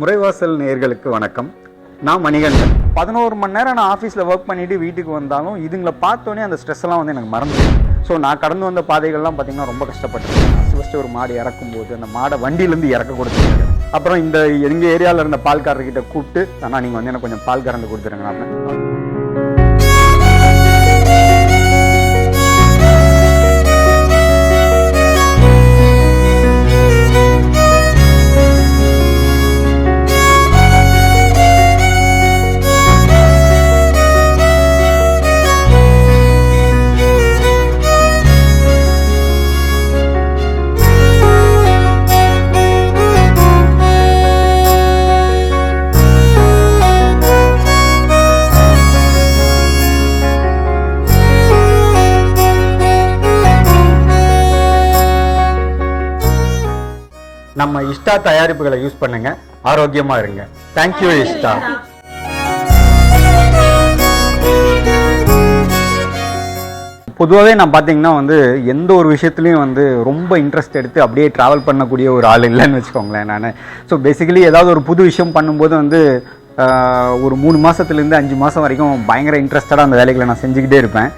முறைவாசல் நேர்களுக்கு வணக்கம். நான் மணிகண்டன். பதினோரு மணி நேரம் நான் ஆஃபீஸில் ஒர்க் பண்ணிட்டு வீட்டுக்கு வந்தாலும் இதுங்களை பார்த்தோன்னே அந்த ஸ்ட்ரெஸ் எல்லாம் வந்து எனக்கு மறந்துடும். ஸோ நான் கடந்து வந்த பாதைகள்லாம் பார்த்தீங்கன்னா ரொம்ப கஷ்டப்பட்டேன். ஃபஸ்ட்டு ஃபஸ்ட்டு ஒரு மாடு இறக்கும் போது அந்த மாடை வண்டியிலேருந்து இறக்க கொடுத்துருங்க அப்புறம் இந்த எங்கள் ஏரியாவில் இருந்த பால்காரர்கிட்ட கூப்பிட்டு ஆனால் நீங்கள் வந்து எனக்கு கொஞ்சம் பால் கறந்து கொடுத்துருங்க அப்படின்னு இஷ்டா தயாரிப்புகளை யூஸ் பண்ணுங்க. ஆரோக்கியமா இருங்க. Thank you Ishta. பொதுவாகவே நான் பார்த்தீங்கன்னா வந்து எந்த ஒரு விஷயத்துலையும் வந்து ரொம்ப இன்ட்ரெஸ்ட் எடுத்து அப்படியே ட்ராவல் பண்ணக்கூடிய ஒரு ஆள் இல்லைன்னு வச்சுக்கோங்களேன் நான். ஸோ பேசிக்கலி ஏதாவது ஒரு புது விஷயம் பண்ணும்போது வந்து ஒரு மூணு மாதத்துலேருந்து அஞ்சு மாதம் வரைக்கும் பயங்கர இன்ட்ரெஸ்டடாக அந்த வேலைகளை நான் செஞ்சுக்கிட்டே இருப்பேன்.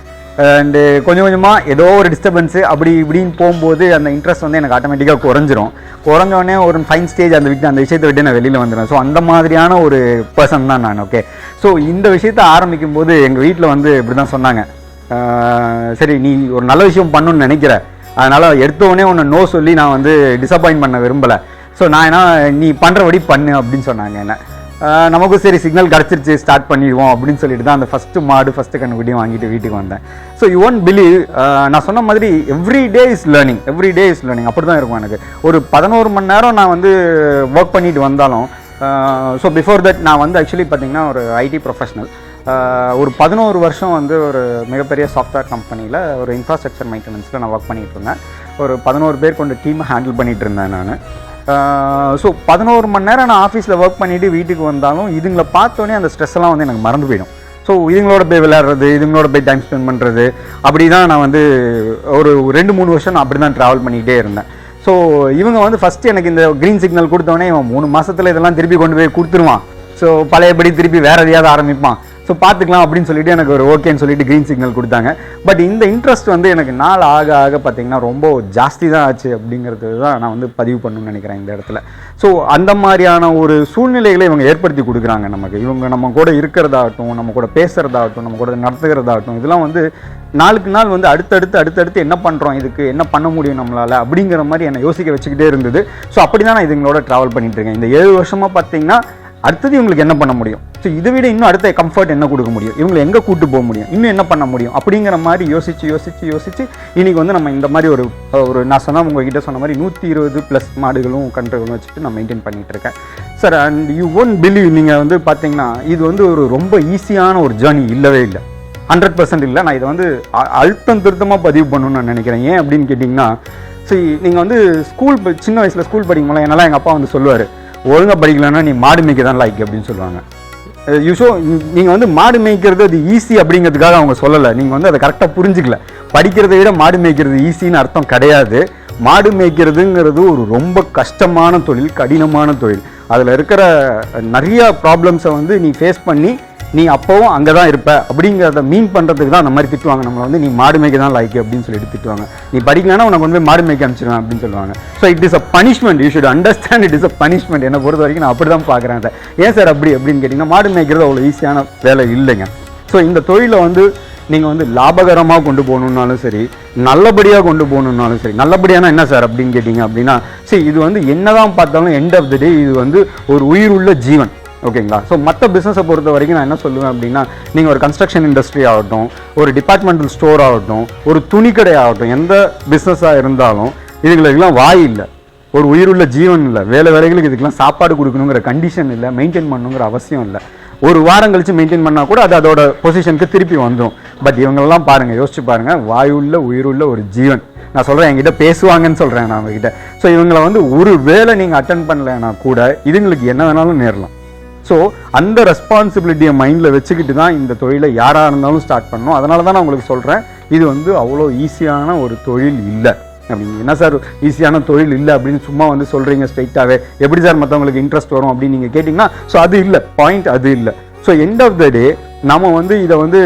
அண்டு eh, கொஞ்சம் கொஞ்சமாக ஏதோ ஒரு டிஸ்டர்பன்ஸு அப்படி இப்படின்னு போகும்போது அந்த இன்ட்ரெஸ்ட் வந்து எனக்கு ஆட்டோமேட்டிக்காக குறைஞ்சிரும். குறைஞ்சோடனே ஒரு ஃபைன் ஸ்டேஜ் அந்த விட்டு அந்த விஷயத்தை விட்டு நான் வெளியில் வந்துடுவேன். ஸோ அந்த மாதிரியான ஒரு பர்சன் தான் நான் ஓகே ஸோ இந்த விஷயத்தை ஆரம்பிக்கும் போது எங்கள் வீட்டில் வந்து இப்படி தான் சொன்னாங்க சரி நீ ஒரு நல்ல விஷயம் பண்ணணும்னு நினைக்கிற. அதனால் எடுத்தவொடனே உன்னை நோ சொல்லி நான் வந்து டிசப்பாயின்ட் பண்ண விரும்பலை. ஸோ நான் என்ன நீ பண்ணுறபடி பண்ணு அப்படின்னு சொன்னாங்க என்ன. நமக்கும் சரி சிக்னல் கிடச்சிருச்சு ஸ்டார்ட் பண்ணிடுவோம் அப்படின்னு சொல்லிட்டு தான் அந்த ஃபஸ்ட்டு மாடு ஃபஸ்ட்டு கண்ணுக்குட்டியும் வாங்கிட்டு வீட்டுக்கு வந்தேன். ஸோ யூ ஒன்ட் பிலீவ் நான் சொன்ன மாதிரி every day is learning every day is learning அப்படி தான் இருக்கும் எனக்கு. ஒரு பதினோரு மணி நேரம் நான் வந்து ஒர்க் பண்ணிட்டு வந்தாலும் ஸோ பிஃபோர் தட் நான் வந்து ஆக்சுவலி பார்த்தீங்கன்னா ஒரு ஐடி ப்ரொஃபஷனல் ஒரு பதினோரு வருஷம் வந்து ஒரு மிகப்பெரிய சாஃப்ட்வேர் கம்பெனியில் ஒரு இன்ஃப்ராஸ்ட்ரக்சர் மெயின்டெனன்ஸில் நான் ஒர்க் பண்ணிகிட்டு இருந்தேன். ஒரு பதினோரு பேர் கொண்ட டீமை ஹேண்டில் பண்ணிகிட்டு இருந்தேன் நான். ஸோ பதினோரு மணி நேரம் நான் ஆஃபீஸில் ஒர்க் பண்ணிவிட்டு வீட்டுக்கு வந்தாலும் இதுங்களை பார்த்தோன்னே அந்த ஸ்ட்ரெஸ் எல்லாம் வந்து எனக்கு மறந்து போயிடும். ஸோ இதுங்களோட போய் விளையாடுறது இதுங்களோட போய் டைம் ஸ்பெண்ட் பண்ணுறது அப்படி தான் நான் வந்து ஒரு ரெண்டு மூணு வருஷம் நான் அப்படி தான் ட்ராவல் பண்ணிக்கிட்டே இருந்தேன். ஸோ இவங்க வந்து ஃபஸ்ட்டு எனக்கு இந்த க்ரீன் சிக்னல் கொடுத்தோடனே இவன் மூணு மாதத்தில் இதெல்லாம் திருப்பி கொண்டு போய் கொடுத்துருவான். ஸோ பழையபடி திருப்பி வேற எதையாவது ஆரம்பிப்பான். ஸோ பார்த்துக்கலாம் அப்படின்னு சொல்லிட்டு எனக்கு ஒரு ஓகேன்னு சொல்லிட்டு க்ரீன் சிக்னல் கொடுத்தாங்க. பட் இந்த இன்ட்ரெஸ்ட் வந்து எனக்கு நாள் ஆக ஆக பார்த்தீங்கன்னா ரொம்ப ஜாஸ்தி தான் ஆச்சு அப்படிங்கிறது தான் நான் வந்து பதிவு பண்ணணும்னு நினைக்கிறேன் இந்த இடத்துல. ஸோ அந்த மாதிரியான ஒரு சூழ்நிலைகளை இவங்க ஏற்படுத்தி கொடுக்குறாங்க நமக்கு. இவங்க நம்ம கூட இருக்கிறதாகட்டும் நம்ம கூட பேசுகிறதாகட்டும் நம்ம கூட நடத்துகிறதாகட்டும் இதெல்லாம் வந்து நாளுக்கு நாள் வந்து அடுத்தடுத்து அடுத்தடுத்து என்ன பண்ணுறோம் இதுக்கு என்ன பண்ண முடியும் நம்மளால் அப்படிங்கிற மாதிரி என்னை யோசிக்க வச்சுக்கிட்டே இருந்தது. ஸோ அப்படி தான் நான் இதுங்களோட ட்ராவல் பண்ணிகிட்ருக்கேன் இந்த ஏழு வருஷமாக பார்த்தீங்கன்னா அடுத்தது இவங்களுக்கு என்ன பண்ண முடியும்? ஸோ இதை விட இன்னும் அடுத்த கம்ஃபர்ட் என்ன கொடுக்க முடியும்? இவங்களை எங்கே கூட்டு போக முடியும்? இன்னும் என்ன பண்ண முடியும்? அப்படிங்கிற மாதிரி யோசிச்சு யோசிச்சு யோசிச்சு இன்னைக்கு வந்து நம்ம இந்த மாதிரி ஒரு ஒரு நான் சொன்னால் உங்ககிட்ட சொன்ன மாதிரி நூற்றி இருபது ப்ளஸ் மாடுகளும் கன்றுகளும் வச்சுட்டு நான் மெயின்டைன் பண்ணிகிட்டு இருக்கேன். Sir and you won't believe நீங்கள் வந்து பார்த்தீங்கன்னா இது வந்து ஒரு ரொம்ப ஈஸியான ஒரு ஜேர்னி இல்லவே இல்லை. ஹண்ட்ரட் பர்சன்ட் இல்லை. நான் இதை வந்து அ- அழுத்தம் திருத்தமாக பதிவு பண்ணணும்னு நான் நினைக்கிறேன். ஏன் அப்படின்னு கேட்டிங்கன்னா சரி நீங்கள் வந்து ஸ்கூல் சின்ன வயசில் ஸ்கூல் படிக்கும்போது என்னெல்லாம் எங்கள் அப்பா வந்து சொல்லுவார் ஒழுங்காக படிக்கலன்னா நீ மாடு மேய்க்க தான் லைக் அப்படின்னு சொல்லுவாங்க. யூஷோ நீங்கள் வந்து மாடு மேய்க்கிறது அது ஈஸி அப்படிங்கிறதுக்காக அவங்க சொல்லலை. நீங்கள் வந்து அதை கரெக்டாக புரிஞ்சுக்கல. படிக்கிறதை விட மாடு மேய்க்கிறது ஈஸின்னு அர்த்தம் கிடையாது. மாடு மேய்க்கிறதுங்கிறது ஒரு ரொம்ப கஷ்டமான தொழில் கடினமான தொழில். அதில் இருக்கிற நிறையா ப்ராப்ளம்ஸை வந்து நீ ஃபேஸ் பண்ணி நீ அப்போவும் அங்கே தான் இருப்ப அப்படிங்கிறத மீன் பண்ணுறதுக்கு தான் அந்த மாதிரி திட்டுவாங்க. நம்மளை வந்து நீ மாடு மேய்க்க தான் லைக் அப்படின்னு சொல்லிட்டு திட்டுவாங்க. நீ படிக்கலன்னா உனக்கு வந்து போய் மாடு மேய்க்க அனுப்பிச்சிடுவேன் அப்படின்னு சொல்லுவாங்க. So it is a punishment you should understand it is a punishment என்னை பொறுத்த வரைக்கும் நான் அப்படி தான் பார்க்குறேன் அதை. ஏன் சார் அப்படி அப்படின்னு கேட்டிங்கன்னா மாடு மேய்க்கிறது அவ்வளோ ஈஸியான வேலை இல்லைங்க. ஸோ இந்த தொழிலை வந்து நீங்கள் வந்து லாபகரமாக கொண்டு போகணுன்னாலும் சரி நல்லபடியாக கொண்டு போகணுன்னாலும் சரி நல்லபடியானா என்ன சார் அப்படின்னு கேட்டிங்க அப்படின்னா சரி இது வந்து என்னதான் பார்த்தாலும் எண்ட் ஆஃப் த டே இது வந்து ஒரு உயிருள்ள ஜீவன். ஓகேங்களா? ஸோ மற்ற பிஸ்னஸை பொறுத்த வரைக்கும் நான் என்ன சொல்லுவேன் அப்படின்னா நீங்கள் ஒரு கன்ஸ்ட்ரக்ஷன் இண்டஸ்ட்ரி ஆகட்டும் ஒரு டிபார்ட்மெண்டல் ஸ்டோர் ஆகட்டும் ஒரு துணிக்கடை ஆகட்டும் எந்த பிஸ்னஸாக இருந்தாலும் இதுகளுக்கெல்லாம் வாய் இல்லை. ஒரு உயிருள்ள ஜீவன் இல்லை. வேலை வேலைகளுக்கு இதுக்கெல்லாம் சாப்பாடு கொடுக்கணுங்கிற கண்டிஷன் இல்லை. மெயின்டைன் பண்ணணுங்கிற அவசியம் இல்லை. ஒரு வாரம் கழித்து மெயின்டைன் பண்ணால் கூட அது அதோட பொசிஷனுக்கு திருப்பி வந்துடும் பட் இவங்கெல்லாம் பாருங்கள் யோசிச்சு பாருங்கள் வாயுள்ள உயிருள்ள ஒரு ஜீவன். நான் சொல்கிறேன் என்கிட்ட பேசுவாங்கன்னு சொல்கிறேன் நான் அவங்ககிட்ட. ஸோ இவங்களை வந்து ஒரு வேலை நீங்கள் அட்டன் பண்ணலைன்னா கூட இதுங்களுக்கு என்ன வேணாலும் நேரலாம். ஸோ அந்த ரெஸ்பான்சிபிலிட்டியை மைண்டில் வச்சுக்கிட்டு தான் இந்த தொழிலை யாராக இருந்தாலும் ஸ்டார்ட் பண்ணணும். அதனால தான் நான் உங்களுக்கு சொல்கிறேன் இது வந்து அவ்வளோ ஈஸியான ஒரு தொழில் இல்லை. அப்படிங்க என்ன சார் ஈஸியான தொழில் இல்லை அப்படின்னு சும்மா வந்து சொல்கிறீங்க ஸ்ட்ரைட்டாகவே எப்படி சார் மற்றவங்களுக்கு இன்ட்ரெஸ்ட் வரும் அப்படின்னு நீங்கள் கேட்டிங்கன்னா ஸோ அது இல்லை. பாயிண்ட் அது இல்லை. So end of the day நம்ம வந்து இதை வந்து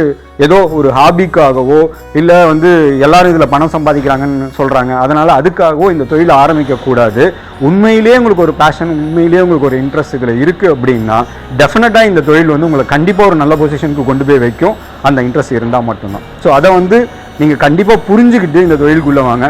ஏதோ ஒரு ஹாபிக்காகவோ இல்லை வந்து எல்லாரும் இதில் பணம் சம்பாதிக்கிறாங்கன்னு சொல்கிறாங்க அதனால் அதுக்காகவோ இந்த தொழில் ஆரம்பிக்கக்கூடாது. உண்மையிலேயே உங்களுக்கு ஒரு பேஷன் உண்மையிலேயே உங்களுக்கு ஒரு இன்ட்ரெஸ்ட் இதில் இருக்குது அப்படின்னா டெஃபினட்டாக இந்த தொழில் வந்து உங்களை கண்டிப்பாக ஒரு நல்ல பொசிஷனுக்கு கொண்டு போய் வைக்கும். அந்த இன்ட்ரெஸ்ட் இருந்தால் மட்டும்தான். ஸோ அதை வந்து நீங்கள் கண்டிப்பாக புரிஞ்சுக்கிட்டு இந்த தொழிலுக்குள்ளே வாங்க.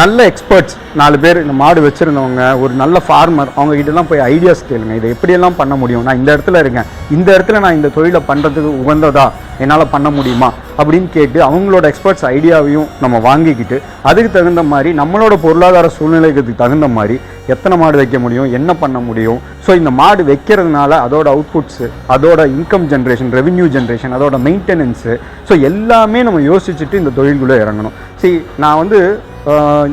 நல்ல எக்ஸ்பர்ட்ஸ் நாலு பேர் இந்த மாடு வச்சுருந்தவங்க ஒரு நல்ல ஃபார்மர் அவங்க கிட்டலாம் போய் ஐடியாஸ் கேளுங்க. இதை எப்படியெல்லாம் பண்ண முடியும்? நான் இந்த இடத்துல இருக்கேன். இந்த இடத்துல நான் இந்த தொழிலை பண்ணுறதுக்கு உகந்ததா? என்னால் பண்ண முடியுமா? அப்படின்னு கேட்டு அவங்களோட எக்ஸ்பர்ட்ஸ் ஐடியாவையும் நம்ம வாங்கிக்கிட்டு அதுக்கு தகுந்த மாதிரி நம்மளோட பொருளாதார சூழ்நிலைக்கு தகுந்த மாதிரி எத்தனை மாடு வைக்க முடியும்? என்ன பண்ண முடியும்? ஸோ இந்த மாடு வைக்கிறதுனால அதோட அவுட்புட்ஸு அதோட இன்கம் ஜென்ரேஷன் ரெவென்யூ ஜென்ரேஷன் அதோட மெயின்டெனன்ஸு ஸோ எல்லாமே நம்ம யோசிச்சுட்டு இந்த தொழில்குள்ளே இறங்கணும். சரி நான் வந்து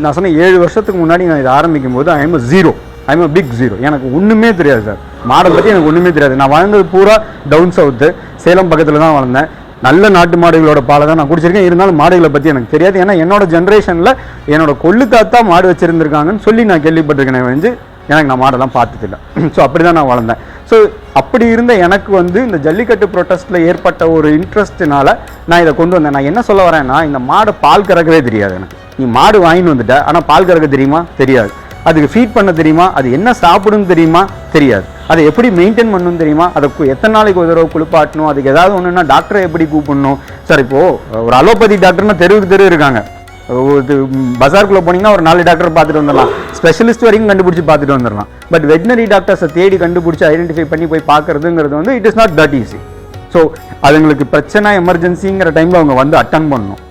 நான் சொன்ன ஏழு வருஷத்துக்கு முன்னாடி நான் இதை ஆரம்பிக்கும் போது I'm zero I'm big zero எனக்கு ஒன்றுமே தெரியாது சார். மாடை பற்றி எனக்கு ஒன்றுமே தெரியாது. நான் வளர்ந்தது பூரா டவுன் சவுத்து சேலம் பக்கத்தில் தான் வளர்ந்தேன். நல்ல நாட்டு மாடுகளோட பாலை தான் நான் குடிச்சிருக்கேன். இருந்தாலும் மாடுகளை பற்றி எனக்கு தெரியாது. ஏன்னா என்னோட ஜென்ரேஷனில் என்னோட கொள்ளு தாத்தா மாடு வச்சுருந்துருக்காங்கன்னு சொல்லி நான் கேள்விப்பட்டிருக்கேன் வந்து எனக்கு நான் மாடெல்லாம் பார்த்ததில்ல. ஸோ அப்படி தான் நான் வளர்ந்தேன். ஸோ அப்படி இருந்த எனக்கு வந்து இந்த ஜல்லிக்கட்டு ப்ரொட்டஸ்ட்டில் ஏற்பட்ட ஒரு இன்ட்ரெஸ்ட்னால நான் இதை கொண்டு வந்தேன். நான் என்ன சொல்ல வரேன்னா இந்த மாடு பால் கறக்கவே தெரியாது எனக்கு. நீ மாடு வாங்கின்னு வந்துட்ட ஆனால் பால் கறக்க தெரியுமா? தெரியாது. அதுக்கு ஃபீட் பண்ண தெரியுமா? அது என்ன சாப்பிடுன்னு தெரியுமா? தெரியாது. அதை எப்படி மெயின்டைன் பண்ணணும் தெரியுமா? அதை எத்தனை நாளைக்கு ஒரு தடவை குளிப்பாட்டணும்? அதுக்கு ஏதாவது ஒன்றுனா டாக்டரை எப்படி கூப்பிடணும்? சார் இப்போது ஒரு அலோபதி டாக்டர்னா தெருவுக்கு தெரு இருக்காங்க. இது பஜாருக்குள்ளே போனீங்கன்னா ஒரு நாலு டாக்டர் பார்த்துட்டு வந்துடலாம். ஸ்பெஷலிஸ்ட் வரைக்கும் கண்டுபிடிச்சி பார்த்துட்டு வந்துடலாம். பட் வெட்டினரி டாக்டர்ஸை தேடி கண்டுபிடிச்சி ஐடென்டிஃபை பண்ணி போய் பார்க்குறதுங்கிறது வந்து it is not that easy so அதுங்களுக்கு பிரச்சனை எமர்ஜென்சிங்கிற டைமில் அவங்க வந்து அட்டன் பண்ணணும்.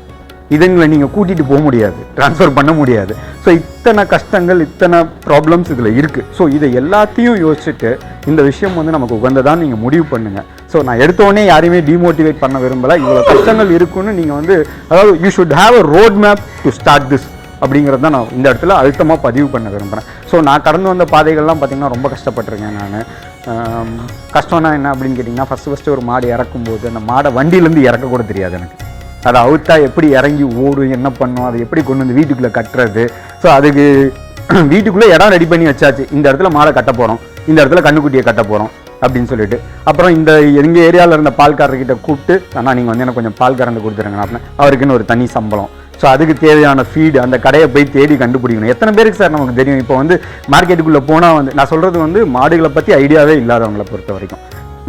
இதுங்களை நீங்கள் கூட்டிகிட்டு போக முடியாது ட்ரான்ஸ்ஃபர் பண்ண முடியாது. ஸோ இத்தனை கஷ்டங்கள் இத்தனை ப்ராப்ளம்ஸ் இதில் இருக்குது ஸோ இதை எல்லாத்தையும் யோசிச்சுட்டு இந்த விஷயம் வந்து நமக்கு உகந்ததான் நீங்கள் முடிவு பண்ணுங்கள் ஸோ நான் எடுத்தோடனே யாரையுமே டிமோட்டிவேட் பண்ண விரும்பலை. இவ்வளோ கஷ்டங்கள் இருக்குன்னு நீங்கள் வந்து அதாவது you should have a road map to start this அப்படிங்கிறத நான் இந்த இடத்துல அழுத்தமாக பதிவு பண்ண விரும்புகிறேன் ஸோ நான் கடந்து வந்த பாதைகள்லாம் பார்த்திங்கன்னா ரொம்ப கஷ்டப்பட்டிருக்கேன் நான். கஷ்டம்னா என்ன அப்படின்னு கேட்டிங்கன்னா ஃபஸ்ட்டு ஃபஸ்ட்டு ஒரு மாடு இறக்கும்போது அந்த மாடை வண்டியிலேருந்து இறக்க கூட தெரியாது எனக்கு. அதை அவுத்தா எப்படி இறங்கி ஓடும் என்ன பண்ணும் அதை எப்படி கொண்டு வந்து வீட்டுக்குள்ளே கட்டுறது? ஸோ அதுக்கு வீட்டுக்குள்ளே இடம் ரெடி பண்ணி வச்சாச்சு. இந்த இடத்துல மாடை கட்ட போகிறோம் இந்த இடத்துல கண்ணுக்குட்டியை கட்ட போகிறோம் அப்படின்னு சொல்லிட்டு. அப்புறம் இந்த எங்கள் ஏரியாவில் இருந்த பால்காரர்கிட்ட கூப்பிட்டு ஆனால் நீங்கள் வந்து எனக்கு கொஞ்சம் பால் கறந்து கொடுத்துருங்க அப்படின்னு அவருக்குன்னு ஒரு தனி சம்பளம். ஸோ அதுக்கு தேவையான ஃபீடு அந்த கடையை போய் தேடி கண்டுபிடிக்கணும். எத்தனை பேருக்கு சார் நமக்கு தெரியும்? இப்போ வந்து மார்க்கெட்டுக்குள்ளே போனால் வந்து நான் சொல்கிறது வந்து மாடுகளை பற்றி ஐடியாவே இல்லாதவங்களை பொறுத்த வரைக்கும்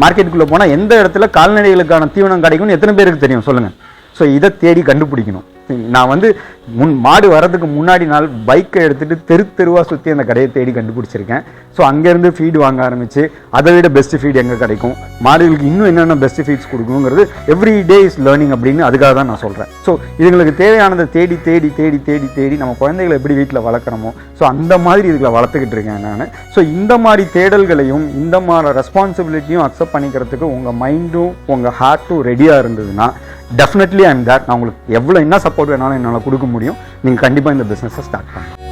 மார்க்கெட்டுக்குள்ளே போனால் எந்த இடத்துல கால்நடைகளுக்கான தீவனம் கிடைக்கும்னு எத்தனை பேருக்கு தெரியும்? சொல்லுங்கள் ஸோ இதை தேடி கண்டுபிடிக்கணும். நான் வந்து முன் மாடு வர்றதுக்கு முன்னாடி நாள் பைக்கை எடுத்துகிட்டு தெரு தெருவாக சுற்றி அந்த கடையை தேடி கண்டுபிடிச்சிருக்கேன். ஸோ அங்கேருந்து ஃபீடு வாங்க ஆரம்பித்து அதை விட பெஸ்ட் ஃபீட் எங்கே கிடைக்கும்? மாடுகளுக்கு இன்னும் என்னென்ன பெஸ்ட் ஃபீட்ஸ் கொடுக்கணுங்கிறது எவ்ரி டே இஸ் லேர்னிங் அப்படின்னு அதுக்காக தான் நான் சொல்கிறேன் ஸோ இதுங்களுக்கு தேவையானதை தேடி தேடி தேடி தேடி தேடி நம்ம குழந்தைகளை எப்படி வீட்டில் வளர்க்குறோமோ ஸோ அந்த மாதிரி இதுகளை வளர்த்துக்கிட்டு இருக்கேன் நான். ஸோ இந்த மாதிரி தேடல்களையும் இந்த மாதிரி ரெஸ்பான்சிபிலிட்டியும் அக்செப்ட் பண்ணிக்கிறதுக்கு உங்கள் மைண்டும் உங்கள் ஹார்ட்டும் ரெடியாக இருந்ததுன்னா டெஃபினெட்லி ஐம் தேட் நான் உங்களுக்கு எவ்வளோ என்ன சப்போர்ட் வேணாலும் என்னால் கொடுக்க முடியும். நீங்கள் கண்டிப்பாக இந்த பிஸ்னஸை ஸ்டார்ட் பண்ணுங்க